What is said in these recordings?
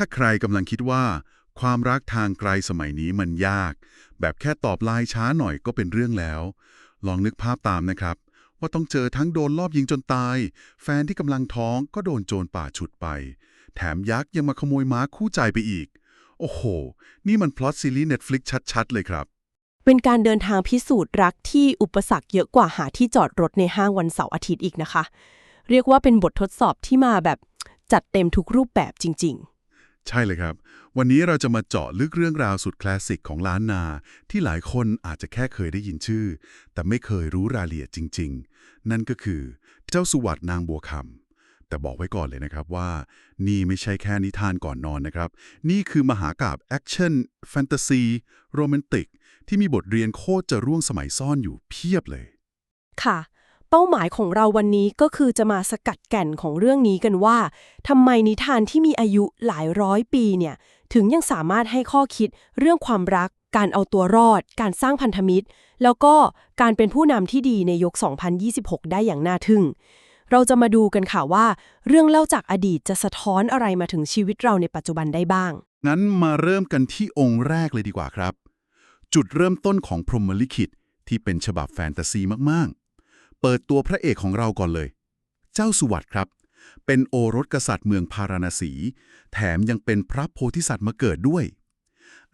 ถ้าใครกำลังคิดว่า ความรักทางไกลสมัยนี้มันยาก แบบแค่ตอบไลน์ช้าหน่อยก็เป็นเรื่องแล้ว ลองนึกภาพตามนะครับ ว่าต้องเจอทั้งโดนลอบยิงจนตาย แฟนที่กำลังท้องก็โดนโจรป่าฉุดไป แถมยักษ์ยังมาขโมยม้าคู่ใจไปอีก โอ้โห นี่มันพล็อตซีรีส์ Netflix ชัดๆ เลยครับเป็นการเดินทางพิสูจน์รักที่อุปสรรคเยอะกว่าหาที่จอดรถในห้างวันเสาร์อาทิตย์อีกนะคะ เรียกว่าเป็นบททดสอบที่มาแบบจัดเต็มทุกรูปแบบจริง ๆ ใช่เลยครับ วันนี้เราจะมาเจาะลึกเรื่องราวสุดคลาสสิกของล้านนา ที่หลายคนอาจจะแค่เคยได้ยินชื่อ แต่ไม่เคยรู้รายละเอียดจริง ๆ นั่นก็คือเจ้าสุวัตนางบัวคำแต่บอกไว้ก่อนเลยนะครับว่า นี่ไม่ใช่แค่นิทานก่อนนอนนะครับ นี่คือมหากาบแอคชั่นแฟนตาซีโรแมนติกที่มีบทเรียนโคตรจะร่วงสมัยซ่อนอยู่เพียบเลย ค่ะ เป้าหมายของเราวันนี้ก็คือจะมาสกัดแก่นของเรื่องนี้กันว่าทำไมนิทานที่มีอายุหลายร้อยปีเนี่ย ถึงยังสามารถให้ข้อคิดเรื่องความรัก การเอาตัวรอด การสร้างพันธมิตร แล้วก็การเป็นผู้นำที่ดีในยุค 2026 ได้อย่างน่าทึ่ง เราจะมาดูกันค่ะว่า เรื่องเล่าจากอดีตจะสะท้อนอะไรมาถึงชีวิตเราในปัจจุบันได้บ้าง งั้นมาเริ่มกันที่องค์แรกเลยดีกว่าครับ จุดเริ่มต้นของพรหมลิขิตที่เป็นฉบับแฟนตาซีมาก เปิดตัวพระเอกของเราก่อนเลย เจ้าสุวัตครับ เป็นโอรสกษัตริย์เมืองพาราณสี แถมยังเป็นพระโพธิสัตว์มาเกิดด้วย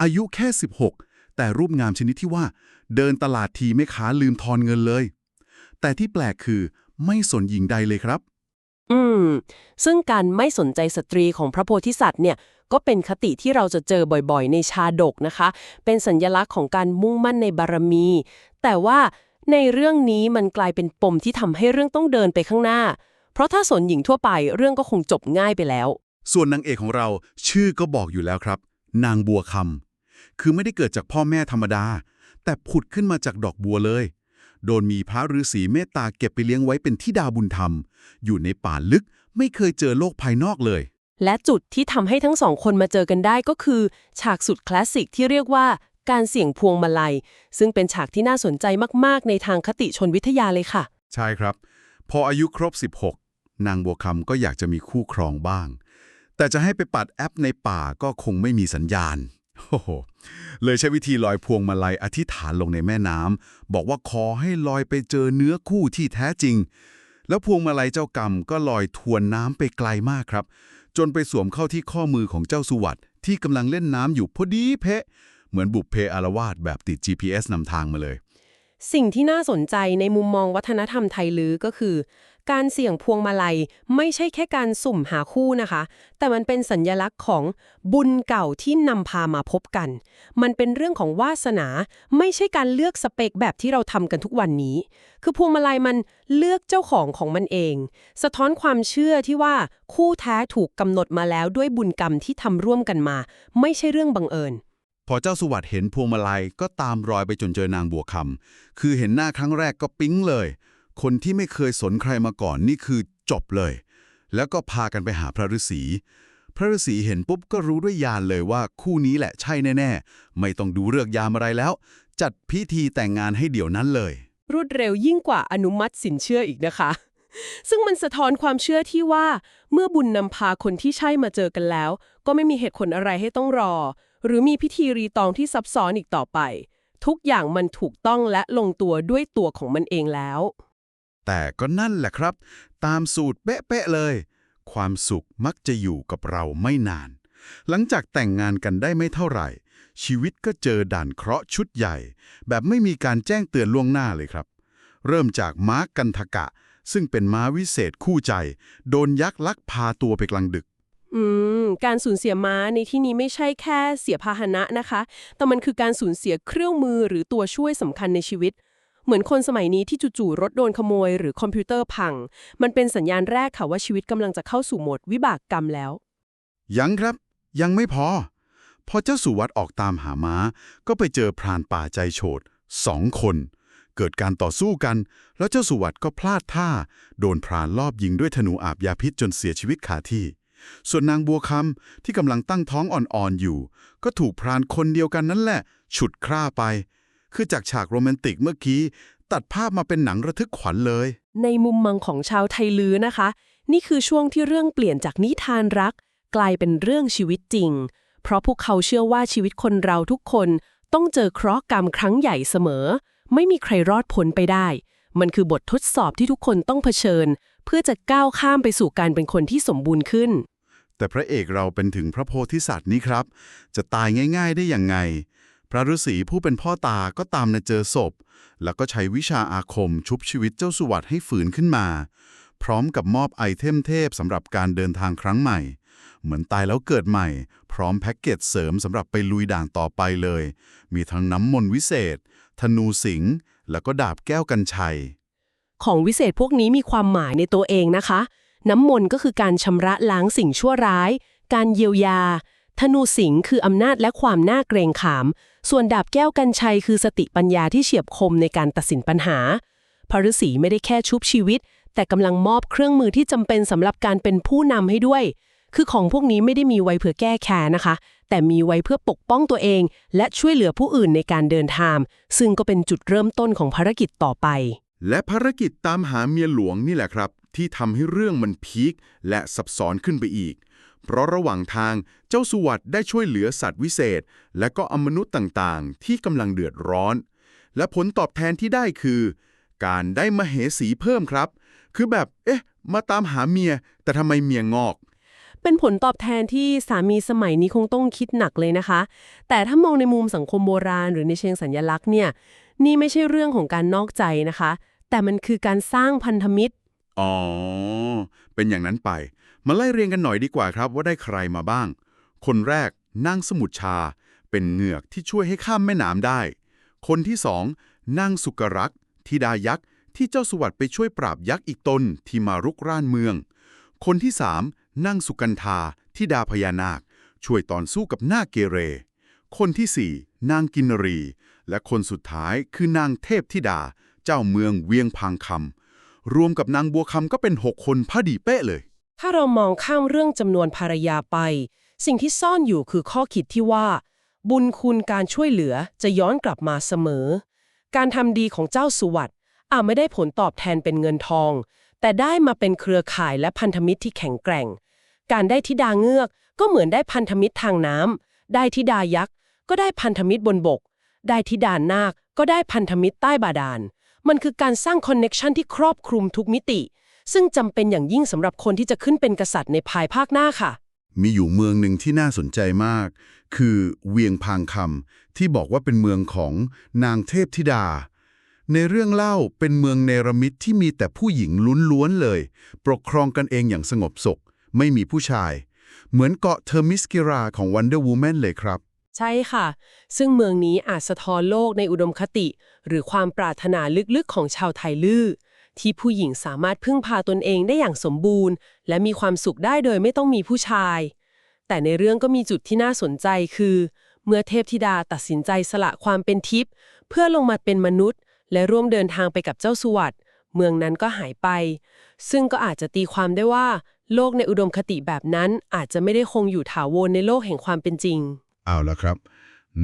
อายุแค่ 16 แต่รูปงามชนิดที่ว่า เดินตลาดทีไม่ค้าลืมทอนเงินเลย แต่ที่แปลกคือไม่สนหญิงใดเลยครับ อืม ซึ่งการไม่สนใจสตรีของพระโพธิสัตว์เนี่ยก็เป็นคติที่เราจะเจอบ่อยๆ ในชาดกนะคะ เป็นสัญญลักษณ์ของการมุ่งมั่นในบารมี แต่ว่า ในเรื่องนี้มันกลายเป็นปมที่ทำให้เรื่องต้องเดินไปข้างหน้า เพราะถ้าสนหญิงทั่วไปเรื่องก็คงจบง่ายไปแล้ว ส่วนนางเอกของเราชื่อก็บอกอยู่แล้วครับ นางบัวคำคือไม่ได้เกิดจากพ่อแม่ธรรมดา แต่ผุดขึ้นมาจากดอกบัวเลย โดนมีพระฤาษีเมตตาเก็บไปเลี้ยงไว้เป็นทิดาบุญธรรม อยู่ในป่าลึกไม่เคยเจอโลกภายนอกเลย และจุดที่ทำให้ทั้งสองคนมาเจอกันได้ก็คือ ฉากสุดคลาสสิกที่เรียกว่า การเสี่ยงพวงมาลัย ซึ่งเป็นฉากที่น่าสนใจมาก ๆ ในทางคติชนวิทยาเลยค่ะ ใช่ครับ พออายุครบ 16 นางบัวคำก็อยากจะมีคู่ครองบ้าง แต่จะให้ไปปัดแอปในป่าก็คงไม่มีสัญญาณโอ้โหเลยใช้วิธีลอยพวงมาลัยอธิษฐานลงในแม่น้ำบอกว่าขอให้ลอยไปเจอเนื้อคู่ที่แท้จริง แล้วพวงมาลัยเจ้ากรรมก็ลอยทวนน้ำไปไกลมากครับ จนไปสวมเข้าที่ข้อมือของเจ้าสุวัตที่กำลังเล่นน้ำอยู่พอดีเพะ เหมือนบุพเพอารวาสแบบติด GPS นำทางมาเลย สิ่งที่น่าสนใจในมุมมองวัฒนธรรมไทยลือก็คือ การเสี่ยงพวงมาลัยไม่ใช่แค่การสุ่มหาคู่นะคะ แต่มันเป็นสัญญลักษณ์ของบุญเก่าที่นำพามาพบกัน มันเป็นเรื่องของวาสนา ไม่ใช่การเลือกสเปคแบบที่เราทำกันทุกวันนี้ คือพวงมาลัยมันเลือกเจ้าของของมันเอง สะท้อนความเชื่อที่ว่าคู่แท้ถูกกำหนดมาแล้วด้วยบุญกรรมที่ทำร่วมกันมา ไม่ใช่เรื่องบังเอิญ พอเจ้าสุวัตเห็นพวงมาลัยก็ตามรอยไปจนเจอนางบัวคำคือเห็นหน้าครั้งแรกก็ปิ๊งเลย คนที่ไม่เคยสนใครมาก่อนนี่คือจบเลย แล้วก็พากันไปหาพระฤาษีพระฤาษีเห็นปุ๊บก็รู้ด้วยญาณเลยว่าคู่นี้แหละใช่แน่ ๆ ไม่ต้องดูเลือกยามอะไรแล้ว จัดพิธีแต่งงานให้เดี๋ยวนั้นเลย รวดเร็วยิ่งกว่าอนุมัติสินเชื่ออีกนะคะ ซึ่งมันสะท้อนความเชื่อที่ว่า เมื่อบุญนำพาคนที่ใช่มาเจอกันแล้ว ก็ไม่มีเหตุผลอะไรให้ต้องรอ หรือมีพิธีรีตองที่ซับซ้อนอีกต่อไป ทุกอย่างมันถูกต้องและลงตัวด้วยตัวของมันเองแล้ว แต่ก็นั่นแหละครับ ตามสูตรเป๊ะๆเลย ความสุขมักจะอยู่กับเราไม่นาน หลังจากแต่งงานกันได้ไม่เท่าไหร่ ชีวิตก็เจอด่านเคราะห์ชุดใหญ่ แบบไม่มีการแจ้งเตือนล่วงหน้าเลยครับ เริ่มจากม้ากันทกะ ซึ่งเป็นม้าวิเศษคู่ใจ โดนยักษ์ลักพาตัวไปกลางดึก อืม การสูญเสียม้าในที่นี้ไม่ใช่แค่เสียพาหนะนะคะ แต่มันคือการสูญเสียเครื่องมือหรือตัวช่วยสำคัญในชีวิต เหมือนคนสมัยนี้ที่จู่ๆรถโดนขโมย หรือคอมพิวเตอร์พัง มันเป็นสัญญาณแรกค่ะว่าชีวิตกำลังจะเข้าสู่โหมดวิบากกรรมแล้ว ยังครับ ยังไม่พอ พอเจ้าสุวัตออกตามหาม้า ก็ไปเจอพรานป่าใจโฉดสองคน เกิดการต่อสู้กัน แล้วเจ้าสุวัตก็พลาดท่า โดนพรานลอบยิงด้วยธนูอาบยาพิษจนเสียชีวิตคาที่ ส่วนนางบัวคำที่กำลังตั้งท้องอ่อนๆอยู่ ก็ถูกพรานคนเดียวกันนั่นแหละ ฉุดคร่าไป คือจากฉากโรแมนติกเมื่อกี้ ตัดภาพมาเป็นหนังระทึกขวัญเลย ในมุมมองของชาวไทยลือนะคะ นี่คือช่วงที่เรื่องเปลี่ยนจากนิทานรัก กลายเป็นเรื่องชีวิตจริง เพราะพวกเขาเชื่อว่าชีวิตคนเราทุกคนต้องเจอเคราะห์กรรมครั้งใหญ่เสมอ ไม่มีใครรอดพ้นไปได้ มันคือบททดสอบที่ทุกคนต้องเผชิญ เพื่อจะก้าวข้ามไปสู่การเป็นคนที่สมบูรณ์ขึ้น แต่พระเอกเราเป็นถึงพระโพธิสัตว์นี่ครับ จะตายง่าย ๆ ได้อย่างไง พระฤาษีผู้เป็นพ่อตาก็ตามมาเจอศพ แล้วก็ใช้วิชาอาคมชุบชีวิตเจ้าสุวัตให้ฝืนขึ้นมา พร้อมกับมอบไอเทมเทพสำหรับการเดินทางครั้งใหม่ เหมือนตายแล้วเกิดใหม่ พร้อมแพ็กเกจเสริมสำหรับไปลุยด่านต่อไปเลย มีทั้งน้ำมนต์วิเศษ ธนูสิงห์แล้วก็ดาบแก้วกันชัย ของวิเศษพวกนี้มีความหมายในตัวเองนะคะ น้ำมนต์ก็คือการชำระล้างสิ่งชั่วร้าย การเยียวยา ธนูสิงคืออำนาจและความน่าเกรงขาม ส่วนดาบแก้วกันชัยคือสติปัญญาที่เฉียบคมในการตัดสินปัญหา พระฤาษีไม่ได้แค่ชุบชีวิต แต่กำลังมอบเครื่องมือที่จำเป็นสำหรับการเป็นผู้นำให้ด้วย คือของพวกนี้ไม่ได้มีไว้เพื่อแก้แค้นนะคะ แต่มีไว้เพื่อปกป้องตัวเอง และช่วยเหลือผู้อื่นในการเดินทาง ซึ่งก็เป็นจุดเริ่มต้นของภารกิจต่อไปและภารกิจตามหาเมียหลวงนี่แหละครับ ที่ทำให้เรื่องมันพีคและซับซ้อนขึ้นไปอีก เพราะระหว่างทางเจ้าสุวัตได้ช่วยเหลือสัตว์วิเศษ และก็อมนุษย์ต่างๆ ที่กำลังเดือดร้อน และผลตอบแทนที่ได้คือ การได้มเหสีเพิ่มครับ คือแบบ เอ๊ะ มาตามหาเมีย แต่ทำไมเมียงอกเป็นผลตอบแทนที่สามีสมัยนี้คงต้องคิดหนักเลยนะคะ แต่ถ้ามองในมุมสังคมโบราณ หรือในเชิงสัญลักษณ์เนี่ย นี่ไม่ใช่เรื่องของการนอกใจนะคะ แต่มันคือการสร้างพันธมิตร อ๋อ เป็นอย่างนั้นไป มาไล่เรียงกันหน่อยดีกว่าครับว่าได้ใครมาบ้าง คนแรกนางสมุทชา เป็นเหงือกที่ช่วยให้ข้ามแม่น้ำได้ คนที่สองนางสุกรักษ์ธิดายักษ์ที่เจ้าสวัสด์ไปช่วยปราบยักษ์อีกตนที่มารุกร่านเมือง คนที่สามนางสุกันธาธิดาพญานาค ช่วยตอนสู้กับนาเกเร คนที่สี่นางกินรี และคนสุดท้ายคือนางเทพธิดา เจ้าเมืองเวียงพังคำ รวมกับนางบัวคำก็เป็น 6 คนพอดีเป๊ะเลย ถ้าเรามองข้ามเรื่องจำนวนภรรยาไป สิ่งที่ซ่อนอยู่คือข้อคิดที่ว่า บุญคุณการช่วยเหลือจะย้อนกลับมาเสมอ การทำดีของเจ้าสุวัตอาจไม่ได้ผลตอบแทนเป็นเงินทอง แต่ได้มาเป็นเครือข่ายและพันธมิตรที่แข็งแกร่ง การได้ธิดาเงือกก็เหมือนได้พันธมิตรทางน้ำได้ธิดายักษ์ก็ได้พันธมิตรบนบก ได้ธิดานาคก็ได้พันธมิตรใต้บาดาล มันคือการสร้างคอนเน็ชันที่ครอบคลุมทุกมิติ ซึ่งจำเป็นอย่างยิ่งสำหรับคนที่จะขึ้นเป็นกษัตริย์ในภายภาคหน้าค่ะ มีอยู่เมืองหนึ่งที่น่าสนใจมาก คือเวียงพางคำที่บอกว่าเป็นเมืองของนางเทพธิดา ในเรื่องเล่าเป็นเมืองเนรมิตที่มีแต่ผู้หญิงล้วนๆเลย ปกครองกันเองอย่างสงบสุข ไม่มีผู้ชาย เหมือนเกาะเทอร์มิสกิราของ Wonder Woman เลยครับ ใช่ค่ะ ซึ่งเมืองนี้อาจสะท้อนโลกในอุดมคติ หรือความปรารถนาลึกๆของชาวไทยลือ ที่ผู้หญิงสามารถพึ่งพาตนเองได้อย่างสมบูรณ์ และมีความสุขได้โดยไม่ต้องมีผู้ชาย แต่ในเรื่องก็มีจุดที่น่าสนใจคือ เมื่อเทพธิดาตัดสินใจสละความเป็นทิพย์เพื่อลงมาเป็นมนุษย์ และร่วมเดินทางไปกับเจ้าสวัสด์เมืองนั้นก็หายไป ซึ่งก็อาจจะตีความได้ว่า โลกในอุดมคติแบบนั้นอาจจะไม่ได้คงอยู่ถาวรในโลกแห่งความเป็นจริง เอาละครับ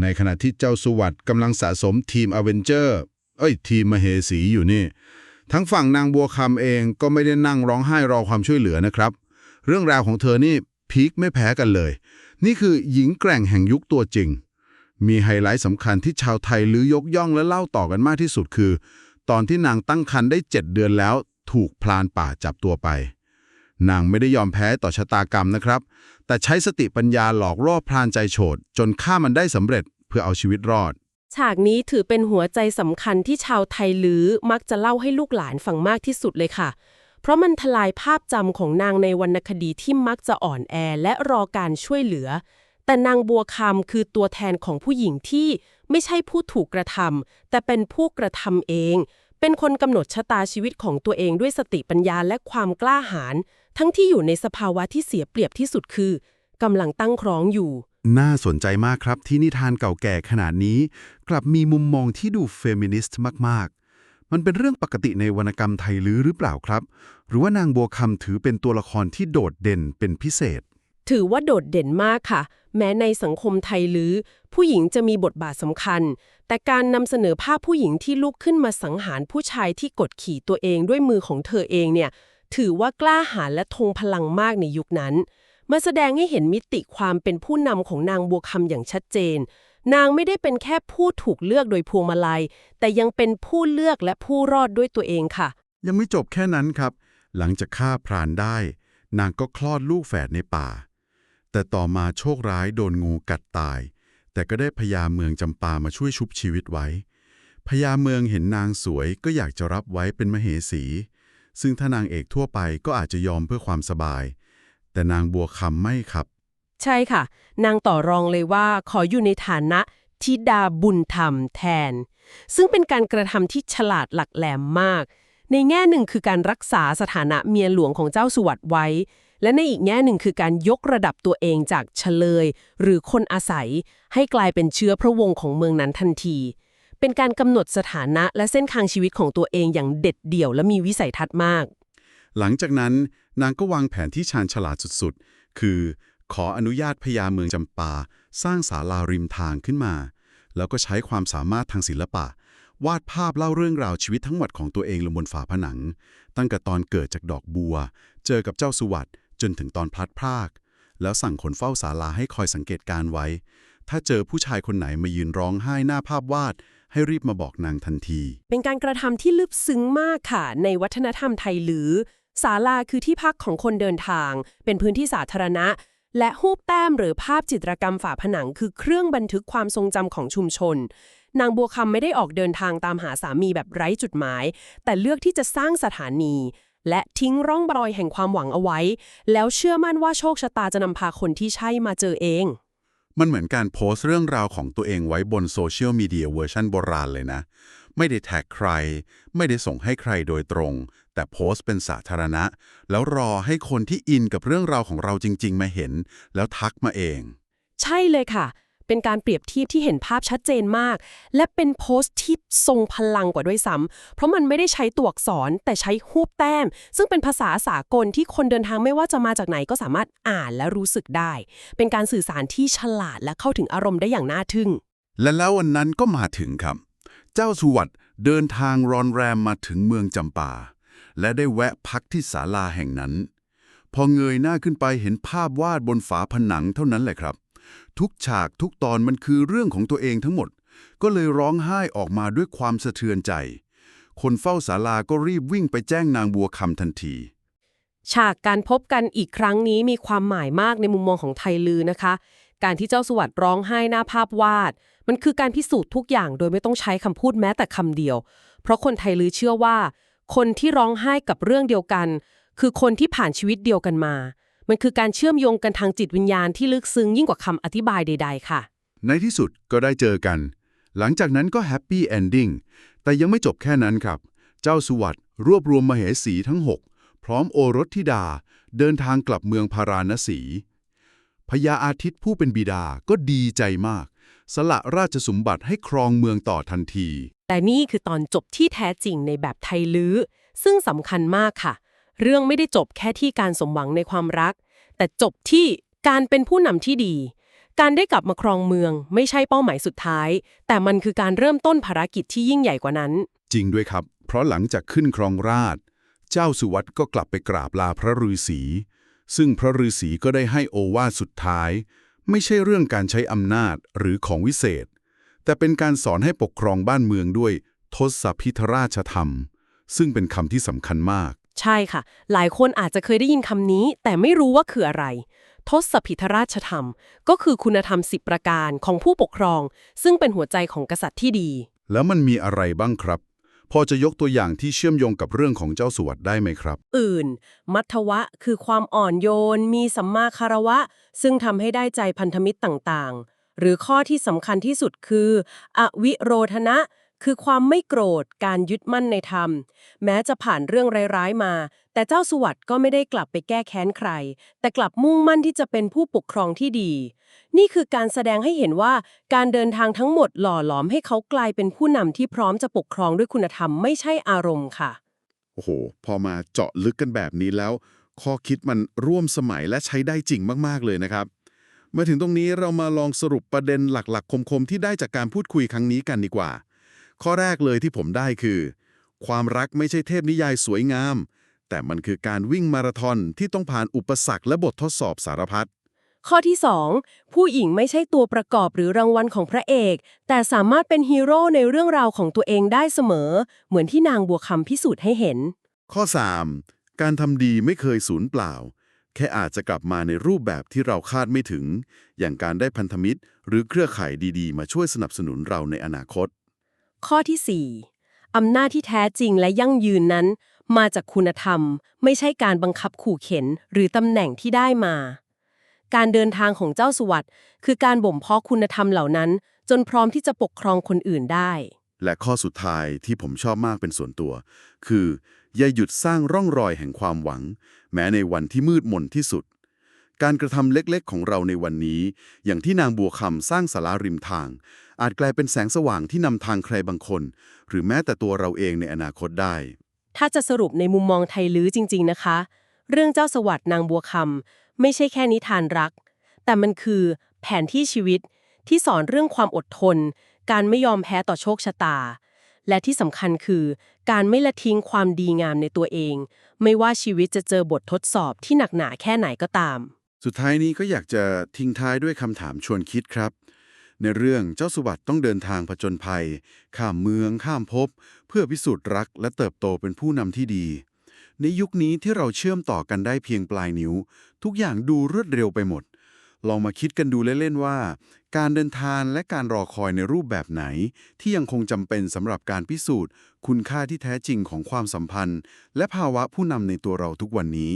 ในขณะที่เจ้าสวัสด์กำลังสะสมทีมอเวนเจอร์เอ้ย ทีมมเหสีอยู่นี่ ทั้งฝั่งนางบัวคำเองก็ไม่ได้นั่งร้องไห้รอความช่วยเหลือนะครับ เรื่องราวของเธอนี่พีคไม่แพ้กันเลย นี่คือหญิงแกร่งแห่งยุคตัวจริง มีไฮไลท์สำคัญที่ชาวไทยลือยกย่องและเล่าต่อกันมากที่สุดคือ ตอนที่นางตั้งครรภ์ได้ 7 เดือนแล้ว ถูกพลานป่าจับตัวไป นางไม่ได้ยอมแพ้ต่อชะตากรรมนะครับ แต่ใช้สติปัญญาหลอกล่อพรานใจโฉดจนฆ่ามันได้สำเร็จเพื่อเอาชีวิตรอด ฉากนี้ถือเป็นหัวใจสำคัญที่ชาวไทยลือมักจะเล่าให้ลูกหลานฟังมากที่สุดเลยค่ะ เพราะมันทลายภาพจำของนางในวรรณคดีที่มักจะอ่อนแอและรอการช่วยเหลือ แต่นางบัวคำคือตัวแทนของผู้หญิงที่ไม่ใช่ผู้ถูกกระทำแต่เป็นผู้กระทำเองเป็นคนกำหนดชะตาชีวิตของตัวเองด้วยสติปัญญาและความกล้าหาญทั้งที่อยู่ในสภาวะที่เสียเปรียบที่สุดคือกำลังตั้งครองอยู่ น่าสนใจมากครับที่นิทานเก่าแก่ขนาดนี้ กลับมีมุมมองที่ดูเฟมินิสต์มาก ๆ มันเป็นเรื่องปกติในวรรณกรรมไทยหรือหรือเปล่าครับ หรือว่านางบัวคำถือเป็นตัวละครที่โดดเด่นเป็นพิเศษ ถือว่าโดดเด่นมากค่ะ แม้ในสังคมไทยลือ ผู้หญิงจะมีบทบาทสำคัญ แต่การนำเสนอภาพผู้หญิงที่ลุกขึ้นมาสังหารผู้ชายที่กดขี่ตัวเองด้วยมือของเธอเองเนี่ย ถือว่ากล้าหาญและทงพลังมากในยุคนั้น มาแสดงให้เห็นมิติความเป็นผู้นำของนางบัวคำอย่างชัดเจน นางไม่ได้เป็นแค่ผู้ถูกเลือกโดยพวงมาลัย แต่ยังเป็นผู้เลือกและผู้รอดด้วยตัวเองค่ะ ยังไม่จบแค่นั้นครับ หลังจากฆ่าพรานได้ นางก็คลอดลูกแฝดในป่า แต่ต่อมาโชคร้ายโดนงูกัดตาย แต่ก็ได้พญาเมืองจำปามาช่วยชุบชีวิตไว้พญาเมืองเห็นนางสวยก็อยากจะรับไว้เป็นมเหสี ซึ่งถ้านางเอกทั่วไปก็อาจจะยอมเพื่อความสบาย แต่นางบัวคำไม่ครับ ใช่ค่ะ นางต่อรองเลยว่าขออยู่ในฐานะธิดาบุญธรรมแทน ซึ่งเป็นการกระทำที่ฉลาดหลักแหลมมาก ในแง่หนึ่งคือการรักษาสถานะเมียหลวงของเจ้าสุวัตไว้ และในอีกแง่หนึ่งคือการยกระดับตัวเองจากเฉลย หรือคนอาศัย ให้กลายเป็นเชื้อพระวงศ์ของเมืองนั้นทันที เป็นการกำหนดสถานะและเส้นทางชีวิตของตัวเองอย่างเด็ดเดี่ยวและมีวิสัยทัศน์มาก หลังจากนั้นนางก็วางแผนที่ชาญฉลาดสุดๆ คือ ขออนุญาตพญาเมืองจำปา สร้างศาลาริมทางขึ้นมา แล้วก็ใช้ความสามารถทางศิลปะ วาดภาพเล่าเรื่องราวชีวิตทั้งหมดของตัวเองลงบนฝาผนัง ตั้งแต่ตอนเกิดจากดอกบัว เจอกับเจ้าสุวัตจนถึงตอนพลัดพราก แล้วสั่งคนเฝ้าศาลาให้คอยสังเกตการไว้ ถ้าเจอผู้ชายคนไหนมายืนร้องไห้หน้าภาพวาด ให้รีบมาบอกนางทันที เป็นการกระทำที่ลึกซึ้งมากค่ะ ในวัฒนธรรมไทยหรือศาลาคือที่พักของคนเดินทาง เป็นพื้นที่สาธารณะ และรูปแต้มหรือภาพจิตรกรรมฝาผนัง คือเครื่องบันทึกความทรงจำของชุมชน นางบัวคำไม่ได้ออกเดินทางตามหาสามีแบบไร้จุดหมาย แต่เลือกที่จะสร้างสถานี และทิ้งร่องรอยแห่งความหวังเอาไว้ แล้วเชื่อมั่นว่าโชคชะตาจะนำพาคนที่ใช่มาเจอเอง มันเหมือนการโพสต์เรื่องราวของตัวเองไว้บนโซเชียลมีเดียเวอร์ชันโบราณเลยนะ ไม่ได้แท็กใคร ไม่ได้ส่งให้ใครโดยตรง แต่โพสต์เป็นสาธารณะ แล้วรอให้คนที่อินกับเรื่องราวของเราจริง ๆ มาเห็น แล้วทักมาเอง ใช่เลยค่ะ เป็นการเปรียบเทียบที่เห็นภาพชัดเจนมาก และเป็นโพสต์ที่ทรงพลังกว่าด้วยซ้ำเพราะมันไม่ได้ใช้ตัวอักษรแต่ใช้รูปแต้ม ซึ่งเป็นภาษาสากลที่คนเดินทางไม่ว่าจะมาจากไหนก็สามารถอ่านและรู้สึกได้ เป็นการสื่อสารที่ฉลาดและเข้าถึงอารมณ์ได้อย่างน่าทึ่ง และแล้ววันนั้นก็มาถึงครับ เจ้าสุวัตเดินทางรอนแรมมาถึงเมืองจำปา และได้แวะพักที่ศาลาแห่งนั้น พอเงยหน้าขึ้นไปเห็นภาพวาดบนฝาผนังเท่านั้นแหละครับ ทุกฉากทุกตอนมันคือเรื่องของตัวเองทั้งหมด ก็เลยร้องไห้ออกมาด้วยความสะเทือนใจ คนเฝ้าศาลาก็รีบวิ่งไปแจ้งนางบัวคำทันที ฉากการพบกันอีกครั้งนี้มีความหมายมากในมุมมองของไทยลือนะคะ การที่เจ้าสวัสด์ร้องไห้หน้าภาพวาด มันคือการพิสูจน์ทุกอย่างโดยไม่ต้องใช้คำพูดแม้แต่คำเดียว เพราะคนไทยลือเชื่อว่า คนที่ร้องไห้กับเรื่องเดียวกัน คือคนที่ผ่านชีวิตเดียวกันมา มันคือการเชื่อมโยงกันทางจิตวิญญาณที่ลึกซึ้งยิ่งกว่าคำอธิบายใด ๆ ค่ะ ในที่สุดก็ได้เจอกัน หลังจากนั้นก็แฮปปี้เอนดิ้งแต่ยังไม่จบแค่นั้นครับ เจ้าสุวัตรวบรวมมเหสีทั้ง 6 พร้อมโอรสธิดา เดินทางกลับเมืองพาราณสีพญาอาทิตย์ผู้เป็นบิดาก็ดีใจมาก สละราชสมบัติให้ครองเมืองต่อทันที แต่นี่คือตอนจบที่แท้จริงในแบบไทยลื้อ ซึ่งสำคัญมากค่ะ เรื่องไม่ได้จบแค่ที่การสมหวังในความรัก แต่จบที่การเป็นผู้นำที่ดี การได้กลับมาครองเมือง ไม่ใช่เป้าหมายสุดท้าย แต่มันคือการเริ่มต้นภารกิจที่ยิ่งใหญ่กว่านั้น จริงด้วยครับ เพราะหลังจากขึ้นครองราช เจ้าสุวัตก็กลับไปกราบลาพระฤาษีซึ่งพระฤาษีก็ได้ให้โอวาสุดท้าย ไม่ใช่เรื่องการใช้อำนาจหรือของวิเศษ แต่เป็นการสอนให้ปกครองบ้านเมืองด้วยทศพิธราชธรรม ซึ่งเป็นคำที่สำคัญมาก ใช่ค่ะ หลายคนอาจจะเคยได้ยินคำนี้ แต่ไม่รู้ว่าคืออะไร ทศพิธราชธรรม ก็คือคุณธรรม10ประการของผู้ปกครอง ซึ่งเป็นหัวใจของกษัตริย์ที่ดี แล้วมันมีอะไรบ้างครับ พอจะยกตัวอย่างที่เชื่อมโยงกับเรื่องของเจ้าสุวัตได้ไหมครับ อื่น มัทวะคือความอ่อนโยน มีสัมมาคารวะ ซึ่งทำให้ได้ใจพันธมิตรต่างๆ หรือข้อที่สำคัญที่สุดคือ อวิโรธนะ คือความไม่โกรธการยึดมั่นในธรรม แม้จะผ่านเรื่องร้ายๆมา แต่เจ้าสวัสด์ก็ไม่ได้กลับไปแก้แค้นใคร แต่กลับมุ่งมั่นที่จะเป็นผู้ปกครองที่ดี นี่คือการแสดงให้เห็นว่าการเดินทางทั้งหมดหล่อหลอมให้เขากลายเป็นผู้นำที่พร้อมจะปกครองด้วยคุณธรรมไม่ใช่อารมณ์ค่ะโอ้โห พอมาเจาะลึกกันแบบนี้แล้ว ข้อคิดมันร่วมสมัยและใช้ได้จริงมากๆเลยนะครับมาถึงตรงนี้เรามาลองสรุปประเด็นหลักๆ คมๆ ที่ได้จากการพูดคุยครั้งนี้กันดีกว่า ข้อแรกเลยที่ผมได้คือ ความรักไม่ใช่เทพนิยายสวยงาม แต่มันคือการวิ่งมาราธอนที่ต้องผ่านอุปสรรคและบททดสอบสารพัดข้อที่ 2 ผู้หญิงไม่ใช่ตัวประกอบหรือรางวัลของพระเอก แต่สามารถเป็นฮีโร่ในเรื่องราวของตัวเองได้เสมอ เหมือนที่นางบัวคำพิสูจน์ให้เห็น ข้อ 3. การทำดีไม่เคยสูญเปล่า แค่อาจจะกลับมาในรูปแบบที่เราคาดไม่ถึง อย่างการได้พันธมิตร หรือเครือข่ายดีๆ มาช่วยสนับสนุนเราในอนาคต ข้อที่ 4 อำนาจที่แท้จริงและยั่งยืนนั้น มาจากคุณธรรม ไม่ใช่การบังคับขู่เข็น หรือตำแหน่งที่ได้มา การเดินทางของเจ้าสวัสด์คือการบ่มเพาะคุณธรรมเหล่านั้น จนพร้อมที่จะปกครองคนอื่นได้ และข้อสุดท้ายที่ผมชอบมากเป็นส่วนตัว คือ อย่าหยุดสร้างร่องรอยแห่งความหวัง แม้ในวันที่มืดมนที่สุด การกระทำเล็กๆ ของเราในวันนี้ อย่างที่นางบัวคำสร้างสาราริมทาง อาจกลายเป็นแสงสว่างที่นำทางใครบางคน หรือแม้แต่ตัวเราเองในอนาคตได้ ถ้าจะสรุปในมุมมองไทยลื้อจริง ๆนะคะ เรื่องเจ้าสวัสด์นางบัวคำไม่ใช่แค่นิทานรัก แต่มันคือแผนที่ชีวิตที่สอนเรื่องความอดทน การไม่ยอมแพ้ต่อโชคชะตา และที่สำคัญคือการไม่ละทิ้งความดีงามในตัวเอง ไม่ว่าชีวิตจะเจอบททดสอบที่หนักหนาแค่ไหนก็ตาม สุดท้ายนี้ก็อยากจะทิ้งท้ายด้วยคำถามชวนคิดครับ ในเรื่องเจ้าสุบัติต้องเดินทางผจญภัย ข้ามเมืองข้ามภพเพื่อพิสูจน์รักและเติบโตเป็นผู้นำที่ดี ในยุคนี้ที่เราเชื่อมต่อกันได้เพียงปลายนิ้ว ทุกอย่างดูรวดเร็วไปหมด ลองมาคิดกันดูเล่นๆว่า การเดินทางและการรอคอยในรูปแบบไหน ที่ยังคงจำเป็นสำหรับการพิสูจน์ คุณค่าที่แท้จริงของความสัมพันธ์ และภาวะผู้นำในตัวเราทุกวันนี้